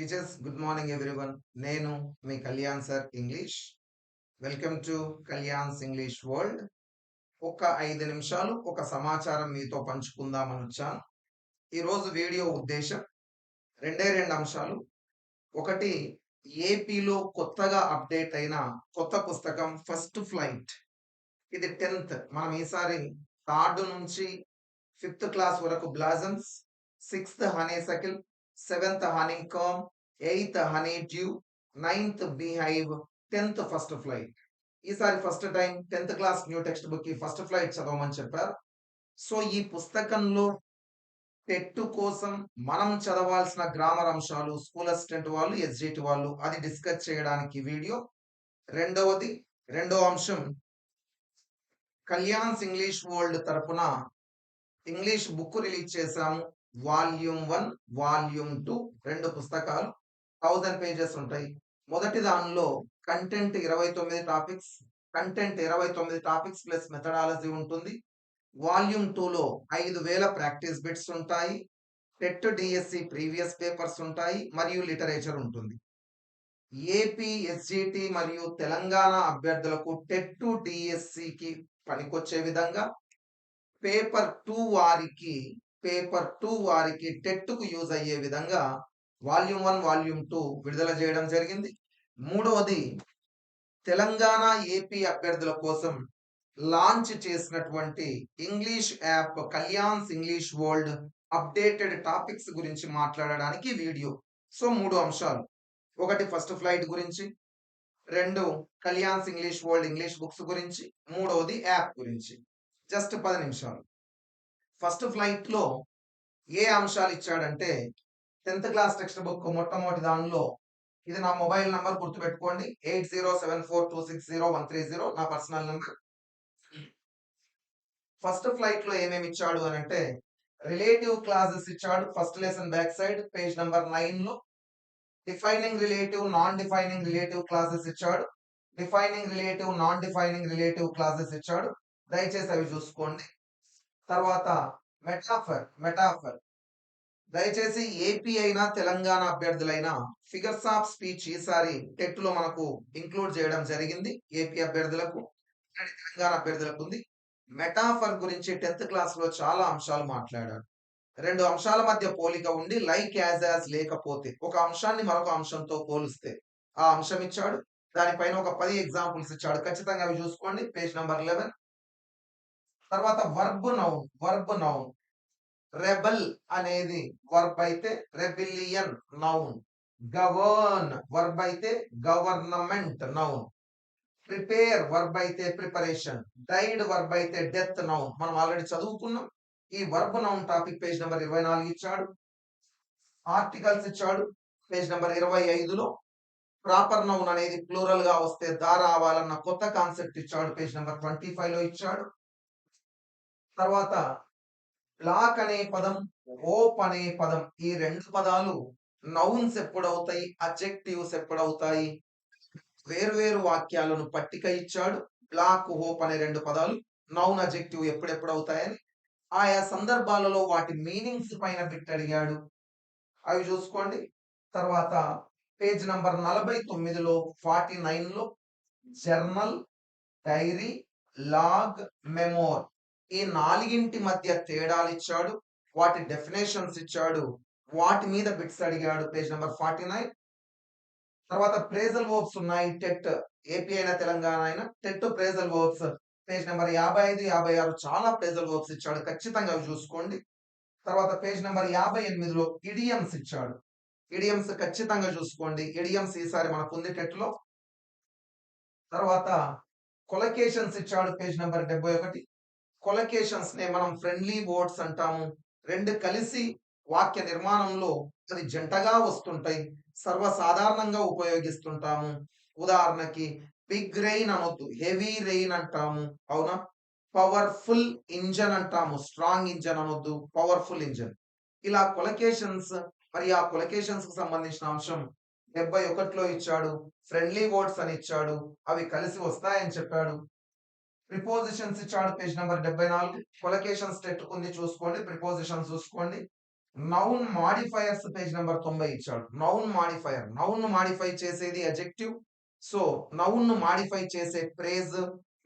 Teachers good morning everyone నేను మీ Kalyan sir English welcome to Kalyan's English world ఒక ఐదు నిమిషాలు ఒక సమాచారం మీతో పంచుకుందామని వచ్చాను. ఈరోజు వీడియో ఉద్దేశం రెండే రెండు అంశాలు. ఒకటి ఏపీలో కొత్తగా అప్డేట్ అయిన కొత్త పుస్తకం ఫస్ట్ ఫ్లైట్ ఇది టెన్త్. మనం ఈసారి థర్డ్ నుంచి ఫిఫ్త్ క్లాస్ వరకు blossoms sixth honeysuckle seventh honeycomb eighth honeydew ninth beehive tenth first flight ఈసారి first time tenth class new text book first flight చదవమని చెప్పారు. సో ఈ పుస్తకంలో టెట్టు కోసం మనం చదవాల్సిన గ్రామర్ అంశాలు స్కూల్ అసిస్టెంట్ వాళ్ళు ఎస్జిటి వాళ్ళు అది డిస్కస్ చేయడానికి వీడియో. రెండవది రెండో అంశం కళ్యాణ్స్ ఇంగ్లీష్ వరల్డ్ తరపున ఇంగ్లీష్ బుక్ రిలీజ్ చేశాము. వాల్యూమ్ వన్ వాల్యూమ్ టూ రెండు పుస్తకాలు థౌజండ్ పేజెస్ ఉంటాయి. మొదటి దానిలో కంటెంట్ ఇరవై తొమ్మిది టాపిక్స్ కంటెంట్ ఇరవై తొమ్మిది టాపిక్స్ ప్లస్ మెథడాలజీ ఉంటుంది. వాల్యూమ్ టూలో ఐదు వేల ప్రాక్టీస్ బిట్స్ ఉంటాయి. టెట్ డిఎస్సి ప్రీవియస్ పేపర్స్ ఉంటాయి మరియు లిటరేచర్ ఉంటుంది. ఏపీ ఎస్జిటి మరియు తెలంగాణ అభ్యర్థులకు టెట్ డిఎస్సికి పనికొచ్చే విధంగా పేపర్ టూ వారికి పేపర్ టూ వారికి టెట్కు యూజ్ అయ్యే విధంగా వాల్యూమ్ వన్ వాల్యూమ్ టూ విడుదల చేయడం జరిగింది. మూడవది తెలంగాణ ఏపీ అభ్యర్థుల కోసం లాంచ్ చేసినటువంటి English app Kalyan's English world updated topics గురించి మాట్లాడడానికి వీడియో. సో మూడు అంశాలు. ఒకటి ఫస్ట్ ఫ్లైట్ గురించి. రెండు Kalyan's English world English books గురించి. మూడవది యాప్ గురించి. జస్ట్ పది నిమిషాలు. ఫస్ట్ ఫ్లైట్లో ఏ అంశాలు ఇచ్చాడంటే టెన్త్ క్లాస్ టెక్స్ట్ బుక్ మొట్టమొదటి దానిలో ఇది నా మొబైల్ నంబర్ గుర్తుపెట్టుకోండి. Eight zero seven four two six zero one three zero నా పర్సనల్ నెంబర్. ఫస్ట్ ఫ్లైట్లో ఏమేమి ఇచ్చాడు అని అంటే రిలేటివ్ క్లాసెస్ ఇచ్చాడు first lesson back side page number నైన్లో defining relative non defining relative clauses ఇచ్చాడు. Defining relative non defining relative clauses ఇచ్చాడు. దయచేసి అవి చూసుకోండి. తర్వాత మెటాఫర్ మెటాఫర్ దయచేసి ఏపీ అయినా తెలంగాణ అభ్యర్థులైనా ఫిగర్స్ ఆఫ్ స్పీచ్ ఈసారి టెట్లో మనకు ఇంక్లూడ్ చేయడం జరిగింది ఏపీ అభ్యర్థులకు తెలంగాణ అభ్యర్థులకు ఉంది. మెటాఫర్ గురించి టెన్త్ క్లాస్లో చాలా అంశాలు మాట్లాడాడు రెండు అంశాల మధ్య పోలిక ఉండి లైక్ యాజ్ యాజ్ లేకపోతే ఒక అంశాన్ని మరొక అంశంతో పోలిస్తే ఆ అంశం ఇచ్చాడు. దానిపైన ఒక పది ఎగ్జాంపుల్స్ ఇచ్చాడు. ఖచ్చితంగా అవి చూసుకోండి. పేజ్ నెంబర్ లెవెన్ తర్వాత verb noun verb noun rebel అనేది వర్బ్ అయితే రెబిలియన్ నౌన్ గవర్న్ వర్బ్ అయితే గవర్నమెంట్ నౌన్ ప్రిపేర్ వర్బ్ అయితే ప్రిపరేషన్ డైడ్ వర్బ్ అయితే డెత్ నౌన్ మనం ఆల్రెడీ చదువుకున్నాం. ఈ verb noun topic page number ఇరవై నాలుగు ఇచ్చాడు. ఆర్టికల్స్ ఇచ్చాడు. పేజ్ నెంబర్ ఇరవై ఐదులో ప్రాపర్ నౌన్ అనేది ప్లూరల్గా వస్తే దా రావాలన్న కొత్త కాన్సెప్ట్ ఇచ్చాడు. పేజ్ నెంబర్ ట్వంటీ ఫైవ్లో ఇచ్చాడు. తర్వాత బ్లాక్ అనే పదం ఓప్ అనే పదం ఈ రెండు పదాలు నౌన్స్ ఎప్పుడవుతాయి అబ్జెక్టివ్స్ ఎప్పుడవుతాయి? వేర్వేరు వాక్యాలను పట్టిక ఇచ్చాడు. బ్లాక్ హోప్ అనే రెండు పదాలు నౌన్ అజెక్టివ్ ఎప్పుడెప్పుడు అవుతాయని ఆయా సందర్భాలలో వాటి మీనింగ్స్ పైన బిట్ అడిగాడు. అవి చూసుకోండి. తర్వాత పేజ్ నంబర్ నలభై తొమ్మిదిలో ఫార్టీ నైన్లో జర్నల్ డైరీ లాగ్ మెమోర్ ఈ నాలుగింటి మధ్య తేడాలు ఇచ్చాడు వాటి డెఫినేషన్స్ ఇచ్చాడు వాటి మీద బిట్స్ అడిగాడు. పేజ్ నెంబర్ ఫార్టీ నైన్ తర్వాత ప్రేజల్ వర్బ్స్ ఉన్నాయి. టెట్ ఏపీ అయినా తెలంగాణ అయినా TET phrasal verbs page number యాభై ఐదు యాభై ఆరు చాలా ప్రేజల్ వర్బ్స్ ఇచ్చాడు. ఖచ్చితంగా అవి చూసుకోండి. తర్వాత పేజ్ నెంబర్ యాభై ఎనిమిదిలో ఇడియమ్స్ ఇచ్చాడు. ఇడియమ్స్ ఖచ్చితంగా చూసుకోండి. ఇడియమ్స్ ఈసారి మనకు ఉంది టెట్లో తర్వాత కొలకేషన్స్ ఇచ్చాడు. పేజ్ నెంబర్ డెబ్బై ఒకటి. కొలకేషన్స్ నే మనం ఫ్రెండ్లీ వర్డ్స్ అంటాము. రెండు కలిసి వాక్య నిర్మాణంలో అది జంటగా వస్తుంటాయి. సర్వసాధారణంగా ఉపయోగిస్తుంటాము. ఉదాహరణకి బిగ్ రెయిన్ అనొద్దు హెవీ రెయిన్ అంటాము. అవునా? పవర్ఫుల్ ఇంజన్ అంటాము స్ట్రాంగ్ ఇంజన్ అనొద్దు పవర్ఫుల్ ఇంజన్ ఇలా కొలకేషన్స్ మరి ఆ కొలకేషన్స్కు సంబంధించిన అంశం డెబ్బై ఒకటిలో ఇచ్చాడు ఫ్రెండ్లీ వర్డ్స్ అని ఇచ్చాడు అవి కలిసి వస్తాయని చెప్పాడు. ప్రిపోజిషన్స్ ఇచ్చాడు పేజ్ నెంబర్ డెబ్బై నాలుగు కొలకేషన్ స్టెట్ ఉంది చూసుకోండి. ప్రిపోజిషన్ చూసుకోండి. నౌన్ మాడిఫైయర్స్ పేజ్ నెంబర్ తొంభై ఇచ్చాడు. నౌన్ మాడిఫైయర్ నౌన్ మాడిఫై చేసేది అజెక్టివ్ సో నౌన్ మాడిఫై చేసే ప్రేజ్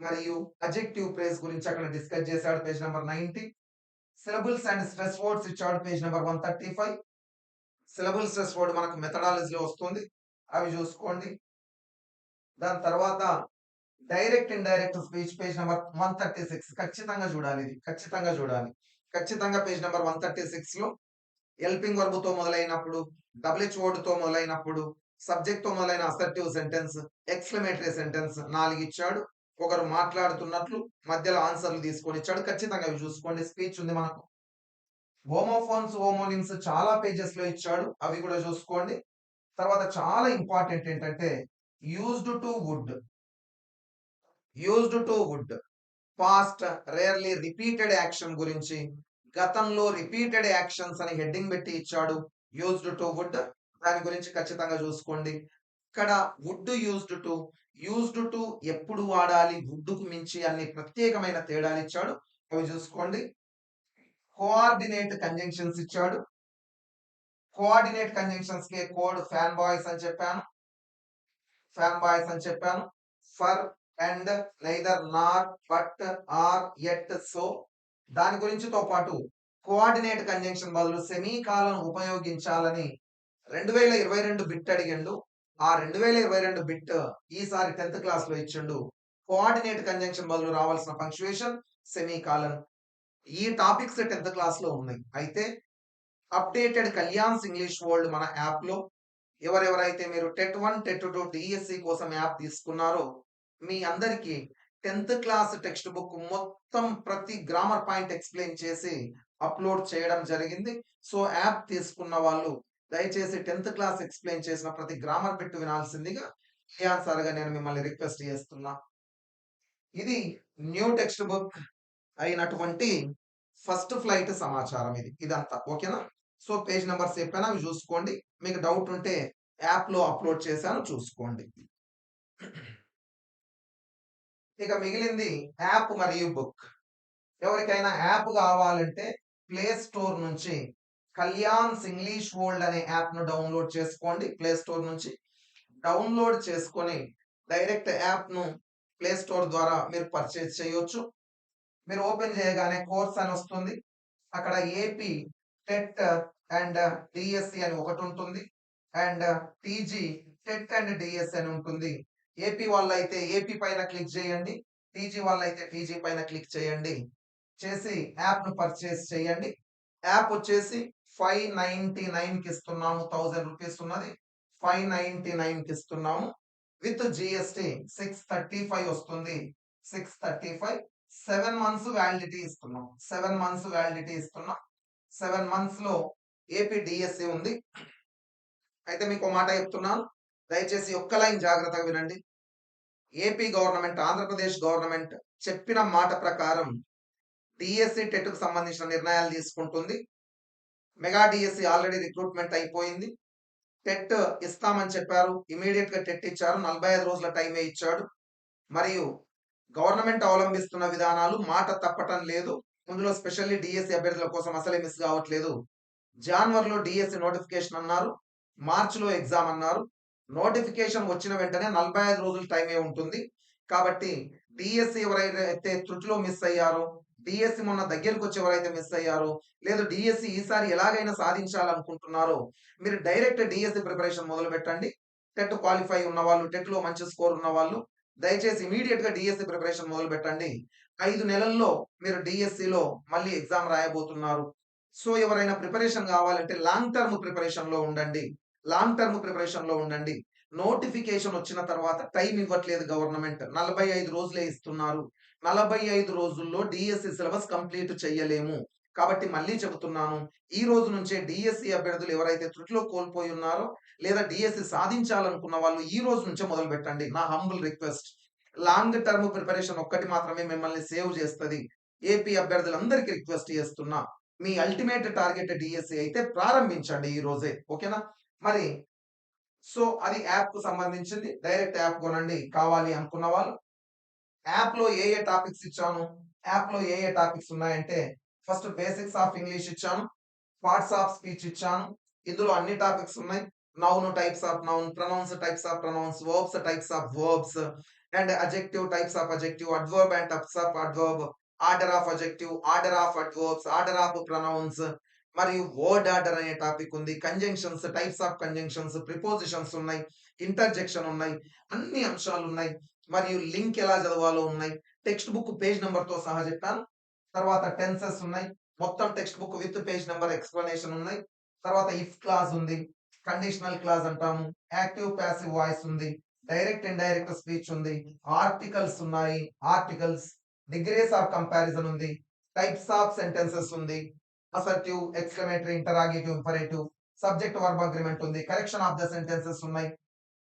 మరియు అజెక్టివ్ ప్రేజ్ గురించి అక్కడ డిస్కస్ చేశాడు page number ninety syllables and stress words ఇచ్చాడు page number one thirty five syllable stress word మనకు మెథడాలజీలో వస్తుంది. అవి చూసుకోండి. దాని తర్వాత direct in direct speech page number one thirty six. ఖచ్చితంగా చూడాలి ఇది. ఖచ్చితంగా చూడాలి. ఖచ్చితంగా పేజ్ నెంబర్ వన్ థర్టీ సిక్స్లో ఎల్పింగ్ వర్బుతో మొదలైనప్పుడు డబ్ల్యూహెచ్ వర్డ్తో మొదలైనప్పుడు సబ్జెక్ట్తో మొదలైన అసర్టివ్ సెంటెన్స్ ఎక్స్క్లమేటరీ సెంటెన్స్ నాలుగు ఇచ్చాడు. ఒకరు మాట్లాడుతున్నట్లు మధ్యలో ఆన్సర్లు తీసుకొని ఇచ్చాడు. ఖచ్చితంగా అవి చూసుకోండి. స్పీచ్ ఉంది మనకు. హోమోఫోన్స్ హోమోనిమ్స్ చాలా పేజెస్లో ఇచ్చాడు. అవి కూడా చూసుకోండి. తర్వాత చాలా ఇంపార్టెంట్ ఏంటంటే used to would used to would. Past rarely repeated action గురించి గతంలో రిపీటెడ్ యాక్షన్స్ అని హెడ్డింగ్ పెట్టి ఇచ్చాడు యూజ్డ్ టు వుడ్. దాని గురించి ఖచ్చితంగా చూసుకోండి. ఇక్కడ would used to used to ఎప్పుడు వాడాలి వుడ్కు మించి అన్ని ప్రత్యేకమైన తేడాలు ఇచ్చాడు. అవి చూసుకోండి. కోఆర్డినేట్ కంజంక్షన్స్ ఇచ్చాడు. కోఆర్డినేట్ కంజంక్షన్స్కి కోడ్ ఫ్యాన్ బాయ్స్ అని చెప్పాను. ఫ్యాన్ బాయ్స్ అని చెప్పాను. For and neither not but or yet so దాని గురించితో పాటు కోఆర్డినేట్ కంజంక్షన్ బదులు సెమీకాలను ఉపయోగించాలని రెండు వేల ఇరవై రెండు బిట్ అడిగిండు. ఆ రెండు వేల ఇరవై రెండు బిట్ ఈసారి టెన్త్ క్లాస్లో ఇచ్చిండు. కోఆర్డినేట్ కంజంక్షన్ బదులు రావాల్సిన పంక్చువేషన్ సెమీకాలన్ ఈ టాపిక్స్ టెన్త్ క్లాస్లో ఉన్నాయి. అయితే అప్డేటెడ్ కళ్యాణ్స్ ఇంగ్లీష్ వరల్డ్ మన యాప్లో ఎవరెవరైతే మీరు TET one TET two DSC కోసం యాప్ తీసుకున్నారో మీ అందరికి టెన్త్ క్లాస్ టెక్స్ట్ బుక్ మొత్తం ప్రతి గ్రామర్ పాయింట్ ఎక్స్ప్లెయిన్ చేసి అప్లోడ్ చేయడం జరిగింది. సో యాప్ తీసుకున్న వాళ్ళు దయచేసి టెన్త్ క్లాస్ ఎక్స్ప్లెయిన్ చేసిన ప్రతి గ్రామర్ బిట్ వినాల్సిందిగా సార్గా నేను మిమ్మల్ని రిక్వెస్ట్ చేస్తున్నా. ఇది న్యూ టెక్స్ట్ బుక్ అయినటువంటి ఫస్ట్ ఫ్లైట్ సమాచారం ఇది ఇదంతా. ఓకేనా? సో పేజ్ నెంబర్స్ చెప్పాను? అవి చూసుకోండి. మీకు డౌట్ ఉంటే యాప్లో అప్లోడ్ చేశాను చూసుకోండి. ఇక మిగిలింది యాప్ మరియు బుక్. ఎవరికైనా యాప్ కావాలంటే ప్లే స్టోర్ నుంచి కళ్యాణ్స్ ఇంగ్లీష్ వరల్డ్ అనే యాప్ను డౌన్లోడ్ చేసుకోండి. ప్లే స్టోర్ నుంచి డౌన్లోడ్ చేసుకొని డైరెక్ట్ యాప్ను ప్లే స్టోర్ ద్వారా మీరు పర్చేజ్ చేయొచ్చు. మీరు ఓపెన్ చేయగానే కోర్స్ అని వస్తుంది. అక్కడ ఏపీ టెట్ అండ్ డిఎస్సి అని ఒకటి ఉంటుంది. And TG TET and DSC అని ఉంటుంది. ఏపీ వాళ్ళైతే ఏపీ పైన క్లిక్ చేయండి. టీజీ అయితే టీజీ పైన క్లిక్ చేయండి. చేసి యాప్ను పర్చేస్ చేయండి. యాప్ వచ్చేసి ఫైవ్ నైన్టీ నైన్కి ఇస్తున్నాము. థౌజండ్ రూపీస్ ఉన్నది. ఫైవ్ నైన్టీ నైన్కి ఇస్తున్నాము. With GST six thirty five వస్తుంది. Six thirty five. Seven months validity ఇస్తున్నాం సెవెన్ మంత్స్ వ్యాలిడిటీ ఇస్తున్నాం. సెవెన్ మంత్స్లో ఏపీ డిఎస్సి ఉంది. అయితే మీకు మాట చెప్తున్నాను. దయచేసి ఒక్క లైన్ జాగ్రత్తగా వినండి. ఏపీ గవర్నమెంట్ ఆంధ్రప్రదేశ్ గవర్నమెంట్ చెప్పిన మాట ప్రకారం డిఎస్సి టెట్కు సంబంధించిన నిర్ణయాలు తీసుకుంటుంది. మెగా డిఎస్సి ఆల్రెడీ రిక్రూట్మెంట్ అయిపోయింది. టెట్ ఇస్తామని చెప్పారు. ఇమీడియట్గా టెట్ ఇచ్చారు. నలభై ఐదు రోజుల టైమే ఇచ్చాడు. మరియు గవర్నమెంట్ అవలంబిస్తున్న విధానాలు మాట తప్పటం లేదు. ఇందులో స్పెషల్లీ డిఎస్సి అభ్యర్థుల కోసం అసలే మిస్ కావట్లేదు. జాన్వరిలో డిఎస్సి నోటిఫికేషన్ అన్నారు. మార్చిలో ఎగ్జామ్ అన్నారు. నోటిఫికేషన్ వచ్చిన వెంటనే నలభై ఐదు రోజుల టైమే ఉంటుంది. కాబట్టి డిఎస్సి ఎవరైతే త్రుటిలో మిస్ అయ్యారో డిఎస్సి మొన్న దగ్గరకు వచ్చి ఎవరైతే మిస్ అయ్యారో లేదు డిఎస్సి ఈసారి ఎలాగైనా సాధించాలనుకుంటున్నారో మీరు డైరెక్ట్ డిఎస్సి ప్రిపరేషన్ మొదలు పెట్టండి. టెట్ క్వాలిఫై ఉన్న వాళ్ళు టెట్లో మంచి స్కోర్ ఉన్న వాళ్ళు దయచేసి ఇమీడియట్గా డిఎస్సి ప్రిపరేషన్ మొదలు పెట్టండి. ఐదు నెలల్లో మీరు డిఎస్సిలో మళ్ళీ ఎగ్జామ్ రాయబోతున్నారు. సో ఎవరైనా ప్రిపరేషన్ కావాలంటే లాంగ్ టర్మ్ ప్రిపరేషన్లో ఉండండి. లాంగ్ టర్మ్ ప్రిపరేషన్లో ఉండండి. నోటిఫికేషన్ వచ్చిన తర్వాత టైం ఇవ్వట్లేదు గవర్నమెంట్ నలభై ఐదు రోజులే ఇస్తున్నారు. నలభై ఐదు రోజుల్లో డిఎస్సి సిలబస్ కంప్లీట్ చేయలేము కాబట్టి మళ్ళీ చెబుతున్నాను ఈ రోజు నుంచే డిఎస్సి అభ్యర్థులు ఎవరైతే త్రుటిలో కోల్పోయి ఉన్నారో లేదా డిఎస్సి సాధించాలనుకున్న వాళ్ళు ఈ రోజు నుంచే మొదలు పెట్టండి. నా humble request long term preparation ఒక్కటి మాత్రమే మిమ్మల్ని సేవ్ చేస్తుంది. ఏపీ అభ్యర్థులందరికీ రిక్వెస్ట్ చేస్తున్నా. మీ అల్టిమేట్ టార్గెట్ డిఎస్సి అయితే ప్రారంభించండి ఈ రోజే. ఓకేనా? మరి సో అది యాప్కు సంబంధించింది. డైరెక్ట్ యాప్ కొనండి. కావాలి అనుకున్న వాళ్ళు. యాప్లో ఏ ఏ టాపిక్స్ ఇచ్చాను? యాప్లో ఏ ఏ టాపిక్స్ ఉన్నాయంటే ఫస్ట్ బేసిక్స్ ఆఫ్ ఇంగ్లీష్ ఇచ్చాను. పార్ట్స్ ఆఫ్ స్పీచ్ ఇచ్చాను. ఇందులో అన్ని టాపిక్స్ ఉన్నాయి. Noun types of noun pronouns types of pronouns verbs types of verbs and adjective types of adjective adverb and types of adverb order of adjective order of adverbs order of pronouns మరియు word order అనే topic ఉంది. Conjunctions types of conjunctions prepositions ఉన్నాయి. Interjection ఉన్నాయి. అన్ని అంశాలు ఉన్నాయి. మరియు link ఎలా చదవాలో ఉన్నాయి. టెక్స్ట్ బుక్ పేజ్ నెంబర్తో సహా చెప్పాను. తర్వాత టెన్సెస్ ఉన్నాయి. మొత్తం text book with page number explanation ఉన్నాయి. తర్వాత ఇఫ్ క్లాజ్ ఉంది. కండిషనల్ క్లాజ్ అంటాము. యాక్టివ్ ప్యాసివ్ వాయిస్ ఉంది. డైరెక్ట్ అండ్ డైరెక్ట్ స్పీచ్ ఉంది. ఆర్టికల్స్ ఉన్నాయి. ఆర్టికల్స్ డిగ్రీస్ ఆఫ్ కంపారిజన్ ఉంది. టైప్స్ ఆఫ్ సెంటెన్సెస్ ఉంది. Assertive exclamatory interrogative imperative subject verb agreement ఉంది. కరెక్షన్ ఆఫ్ ద సెంటెన్సెస్ ఉన్నాయి.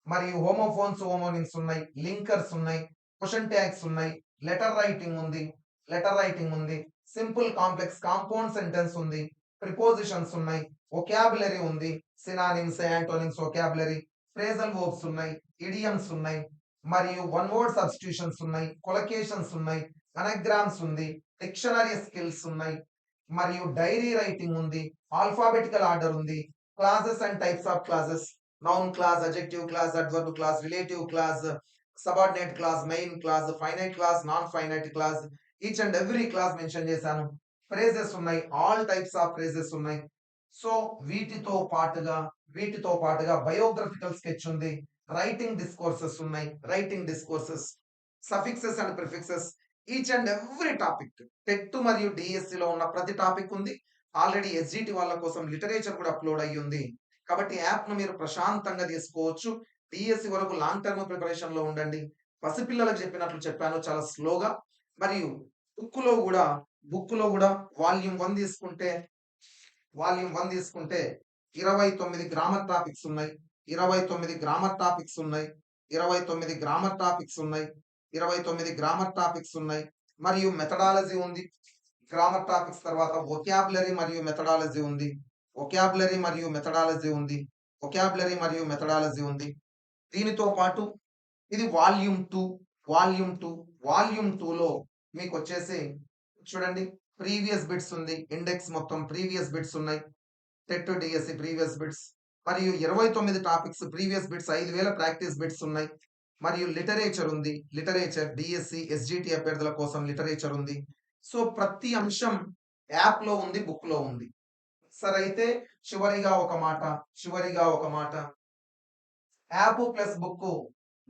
మరియు హోమోఫోన్స్ హోమోనిమ్స్ ఉన్నాయి. లింకర్స్ ఉన్నాయి. క్వశ్చన్ ట్యాగ్స్ ఉన్నాయి. లెటర్ రైటింగ్ ఉంది. లెటర్ రైటింగ్ ఉంది. సింపుల్ కాంప్లెక్స్ కాంపౌండ్ సెంటెన్స్ ఉంది. ప్రిపోజిషన్స్ ఉన్నాయి. ఒకాబులరీ ఉంది. Synonyms antonyms vocabulary phrasal verbs ఉన్నాయి. ఇడియమ్స్ ఉన్నాయి. మరియు వన్ వర్డ్ సబ్స్టిట్యూషన్స్ ఉన్నాయి. కొలకేషన్స్ ఉన్నాయి. అనగ్రామ్స్ ఉంది. డిక్షనరీ స్కిల్స్ ఉన్నాయి. మరియు డైరీ రైటింగ్ ఉంది ఆల్ఫాబెటికల్ ఆర్డర్ ఉంది clauses and types of clauses noun clause adjective clause adverb clause relative clause subordinate clause main clause finite clause non finite clause each and every clause mention చేశాను. Phrases ఉన్నాయి all types of phrases ఉన్నాయి. So వీటితో పాటుగా వీటితో పాటుగా biographical sketch ఉంది writing discourses ఉన్నాయి writing discourses suffixes and prefixes each and every topic TET మరియు డిఎస్సిలో ఉన్న ప్రతి టాపిక్ ఉంది. ఆల్రెడీ ఎస్జిటి వాళ్ళ కోసం లిటరేచర్ కూడా అప్లోడ్ అయ్యి ఉంది. కాబట్టి యాప్ను మీరు ప్రశాంతంగా తీసుకోవచ్చు. డిఎస్సి వరకు లాంగ్ టర్మ్ ప్రిపరేషన్లో ఉండండి. పసిపిల్లలకు చెప్పినట్లు చెప్పాను. చాలా స్లోగా మరియు బుక్లో కూడా బుక్లో కూడా వాల్యూమ్ వన్ తీసుకుంటే వాల్యూమ్ వన్ తీసుకుంటే ఇరవై తొమ్మిది గ్రామర్ టాపిక్స్ ఉన్నాయి. ఇరవై తొమ్మిది గ్రామర్ టాపిక్స్ ఉన్నాయి. ఇరవై తొమ్మిది గ్రామర్ టాపిక్స్ ఉన్నాయి. ఇరవై తొమ్మిది గ్రామర్ టాపిక్స్ ఉన్నాయి. మరియు మెథడాలజీ ఉంది. గ్రామర్ టాపిక్స్ తర్వాత ఒకాబులరీ మరియు మెథడాలజీ ఉంది. ఒకాబులరీ మరియు మెథడాలజీ ఉంది. ఒకాబులరీ మరియు మెథడాలజీ ఉంది. దీనితో పాటు ఇది volume two volume two volume టూలో మీకు వచ్చేసి చూడండి ప్రీవియస్ బిట్స్ ఉంది. ఇండెక్స్ మొత్తం ప్రీవియస్ బిట్స్ ఉన్నాయి. టెట్ డిఎస్సి ప్రీవియస్ బిట్స్ మరియు ఇరవై తొమ్మిది టాపిక్స్ ప్రీవియస్ బిట్స్ ఐదు వేల ప్రాక్టీస్ బిట్స్ ఉన్నాయి. మరియు లిటరేచర్ ఉంది. లిటరేచర్ డిఎస్సి ఎస్జిటి అభ్యర్థుల కోసం లిటరేచర్ ఉంది. సో ప్రతి అంశం యాప్లో ఉంది బుక్లో ఉంది. సరే అయితే చివరిగా ఒక మాట చివరిగా ఒక మాట. App plus book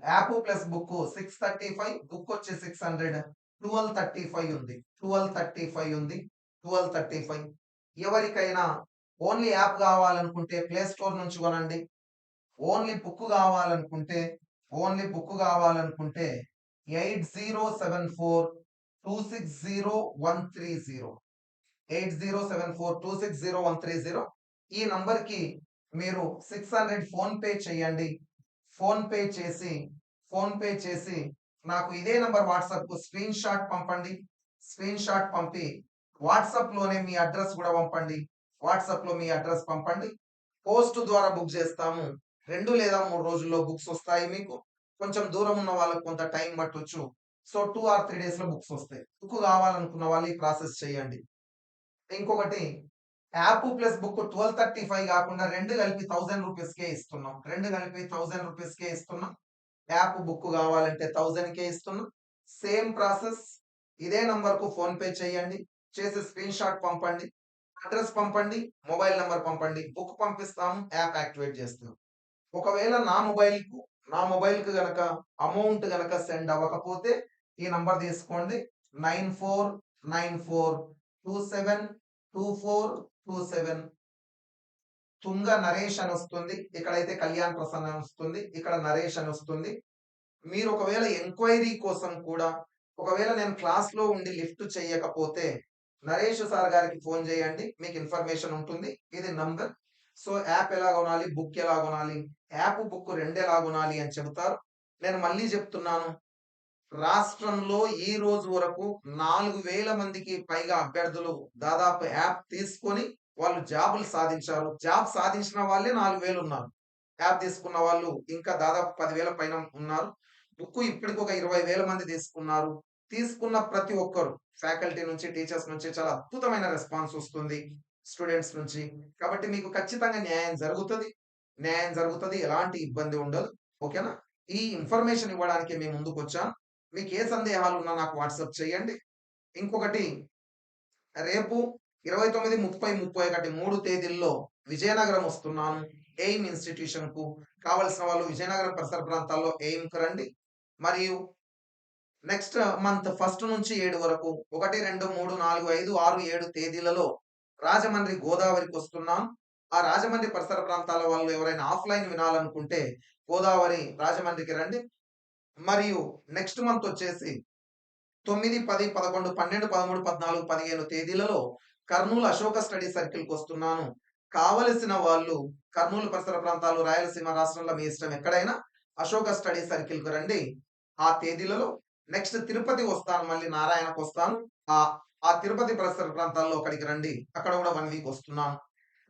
app plus book six thirty five book వచ్చి six hundred. Twelve thirty five ఉంది. ట్వెల్వ్ థర్టీ ఫైవ్ ఉంది. Twelve thirty five. ఎవరికైనా ఓన్లీ యాప్ కావాలనుకుంటే ప్లే స్టోర్ నుంచి కొనండి. ఓన్లీ బుక్ కావాలనుకుంటే ఓన్లీ బుక్ కావాలనుకుంటే eight zero seven four two six zero one three zero. Eight zero seven four two six zero one three zero. ఈ నంబర్కి మీరు six hundred phone pay చేయండి. Phone pay చేసి phone pay చేసి నాకు ఇదే నంబర్ వాట్సాప్కు స్క్రీన్ షాట్ పంపండి. స్క్రీన్ షాట్ పంపి వాట్సాప్లోనే మీ అడ్రస్ కూడా పంపండి. వాట్సాప్లో మీ అడ్రస్ పంపండి. పోస్ట్ ద్వారా బుక్ చేస్తాము. రెండు లేదా మూడు రోజుల్లో బుక్స్ వస్తాయి మీకు. కొంచెం దూరం ఉన్న వాళ్ళకి కొంత టైం పట్టొచ్చు. సో టూ ఆర్ త్రీ డేస్లో బుక్స్ వస్తాయి. బుక్ కావాలనుకున్న వాళ్ళు ఈ ప్రాసెస్ చేయండి. ఇంకొకటి app plus book twelve thirty five కాకుండా రెండు కలిపి థౌసండ్ రూపీస్ కే ఇస్తున్నాం. రెండు కలిపి థౌసండ్ రూపీస్ కే ఇస్తున్నాం. యాప్ బుక్ కావాలంటే థౌసండ్ కే ఇస్తున్నాం. Same process. ఇదే నంబర్కు ఫోన్ పే చేయండి. చేసి స్క్రీన్ షాట్ పంపండి. అడ్రస్ పంపండి. మొబైల్ నంబర్ పంపండి. బుక్ పంపిస్తాము. యాప్ యాక్టివేట్ చేస్తాం ఒకవేళ నా మొబైల్కు నా మొబైల్కి గనక అమౌంట్ గనక సెండ్ అవ్వకపోతే ఈ నంబర్ తీసుకోండి. Nine four nine four two seven two four two seven. Tunga Naresh అని వస్తుంది. ఇక్కడైతే కళ్యాణ్ ప్రసన్న అని వస్తుంది. ఇక్కడ నరేష్ అని వస్తుంది. మీరు ఒకవేళ ఎంక్వైరీ కోసం కూడా ఒకవేళ నేను క్లాస్లో ఉండి లిఫ్ట్ చేయకపోతే నరేష్ సార్ గారికి ఫోన్ చేయండి. మీకు ఇన్ఫర్మేషన్ ఉంటుంది. ఇది నంబర్. సో యాప్ ఎలా కొనాలి? బుక్ ఎలా కొనాలి? యాప్ బుక్ రెండే ఎలా కొనాలి అని చెబుతారు. నేను మళ్ళీ చెప్తున్నాను. రాష్ట్రంలో ఈ రోజు వరకు నాలుగు వేల మందికి పైగా అభ్యర్థులు దాదాపు యాప్ తీసుకొని వాళ్ళు జాబులు సాధించారు. జాబ్ సాధించిన వాళ్ళే నాలుగు వేలు ఉన్నారు. యాప్ తీసుకున్న వాళ్ళు ఇంకా దాదాపు పదివేల పైన ఉన్నారు. బుక్ ఇప్పటికి ఒక ఇరవై వేల మంది తీసుకున్నారు. తీసుకున్న ప్రతి ఒక్కరు ఫ్యాకల్టీ నుంచి టీచర్స్ నుంచి చాలా అద్భుతమైన రెస్పాన్స్ వస్తుంది స్టూడెంట్స్ నుంచి. కాబట్టి మీకు ఖచ్చితంగా న్యాయం జరుగుతుంది. న్యాయం జరుగుతుంది ఎలాంటి ఇబ్బంది ఉండదు. ఓకేనా? ఈ ఇన్ఫర్మేషన్ ఇవ్వడానికి మేము ముందుకు ముందుకొచ్చాను. మీకు ఏ సందేహాలు ఉన్నా నాకు వాట్సాప్ చేయండి. ఇంకొకటి రేపు 29, 30, 31 3 తేదీల్లో విజయనగరం వస్తున్నాను. ఎయిమ్ ఇన్‌స్టిట్యూషన్‌కు. కావాల్సిన వాళ్ళు విజయనగరం పరిసర ప్రాంతాల్లో ఎయిమ్‌కి రండి. మరియు నెక్స్ట్ మంత్ ఫస్ట్ నుంచి ఏడు వరకు 1, 2, 3, 4, 5, 6, 7 తేదీలలో రాజమండ్రి గోదావరికి వస్తున్నాను ఆ రాజమండ్రి పరిసర ప్రాంతాల వాళ్ళు ఎవరైనా ఆఫ్‌లైన్ వినాలనుకుంటే గోదావరి రాజమండ్రికి రండి. మరియు నెక్స్ట్ మంత్ వచ్చేసి 9, 10, 11, 12, 13, 14, 15 తేదీలలో కర్నూలు అశోక స్టడీ సర్కిల్కి వస్తున్నాను కావలసిన వాళ్ళు కర్నూలు పరిసర ప్రాంతాలు, రాయలసీమ రాష్ట్రంలో మీ ఇష్టం ఎక్కడైనా అశోక స్టడీ సర్కిల్‌కి రండి. ఆ తేదీలలో నెక్స్ట్ తిరుపతి వస్తాను మళ్ళీ నారాయణకు వస్తాను ఆ తిరుపతి పరిసర ప్రాంతాల్లో అక్కడికి రండి. అక్కడ కూడా వన్ వీక్ వస్తున్నాను.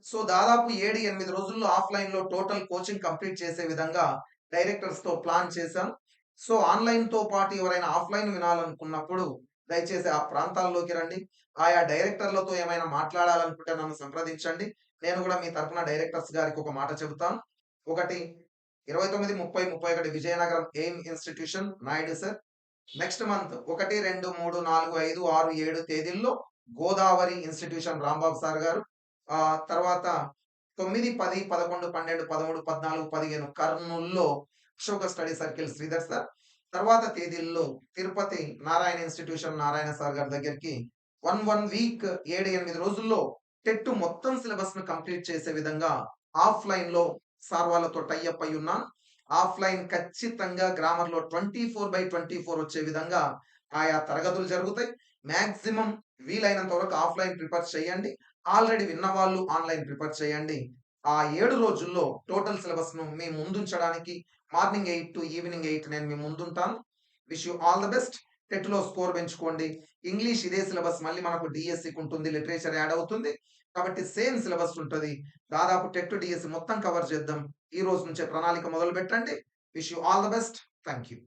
సో, దాదాపు 7, 8 రోజుల్లో ఆఫ్‌లైన్‌లో టోటల్ కోచింగ్ కంప్లీట్ చేసే విధంగా డైరెక్టర్స్‌తో ప్లాన్ చేశాను. సో, ఆన్‌లైన్‌తో పాటు ఎవరైనా ఆఫ్‌లైన్ వినాలనుకున్నప్పుడు దయచేసి ఆ ప్రాంతాల్లోకి రండి. ఆయా డైరెక్టర్లతో ఏమైనా మాట్లాడాలనుకుంటే నన్ను సంప్రదించండి. నేను కూడా మీ తరపున డైరెక్టర్స్ గారికి ఒక మాట చెబుతాను. ఒకటి 29, 30, 31 Vizianagaram Aim institution Naidu sir. Next month 1, 2, 3, 4, 5, 6, 7 తేదీల్లో గోదావరి ఇన్‌స్టిట్యూషన్ రాంబాబు సార్ గారు. ఆ తర్వాత 9, 10, 11, 12, 13, 14, 15 కర్నూల్‌లో Ashoka study circle Sridhar sir. తర్వాత తేదీల్లో తిరుపతి నారాయణ ఇన్‌స్టిట్యూషన్ నారాయణ సార్ గారి దగ్గరికి 1, 1 వీక్ 7, 8 రోజుల్లో టెట్ మొత్తం సిలబస్‌ను కంప్లీట్ చేసే విధంగా ఆఫ్‌లైన్‌లో సార్ వాళ్ళతో టై అప్ అయ్యున్నాను. ఆఫ్‌లైన్ ఖచ్చితంగా గ్రామర్‌లో 24/24 వచ్చే విధంగా ఆయా తరగతులు జరుగుతాయి. మాక్సిమం వీలైనంత వరకు ఆఫ్‌లైన్ ప్రిపేర్ చేయండి. ఆల్రెడీ విన్నవాళ్ళు ఆన్‌లైన్ ప్రిపేర్ చేయండి. ఆ ఏడు రోజుల్లో టోటల్ సిలబస్‌ను మీ ముందుంచడానికి morning eight to evening eight నేను మీ ముందుంటాను. Wish you all the best. టెట్‌లో స్కోర్ పెంచుకోండి. ఇంగ్లీష్ ఇదే సిలబస్ మళ్ళీ మనకు డిఎస్సికి ఉంటుంది. లిటరేచర్ యాడ్ అవుతుంది. కాబట్టి సేమ్ సిలబస్ ఉంటుంది దాదాపు టెట్, డిఎస్సి మొత్తం కవర్ చేద్దాం. ఈ రోజు నుంచే ప్రణాళిక మొదలుపెట్టండి. Wish you all the best. Thank you.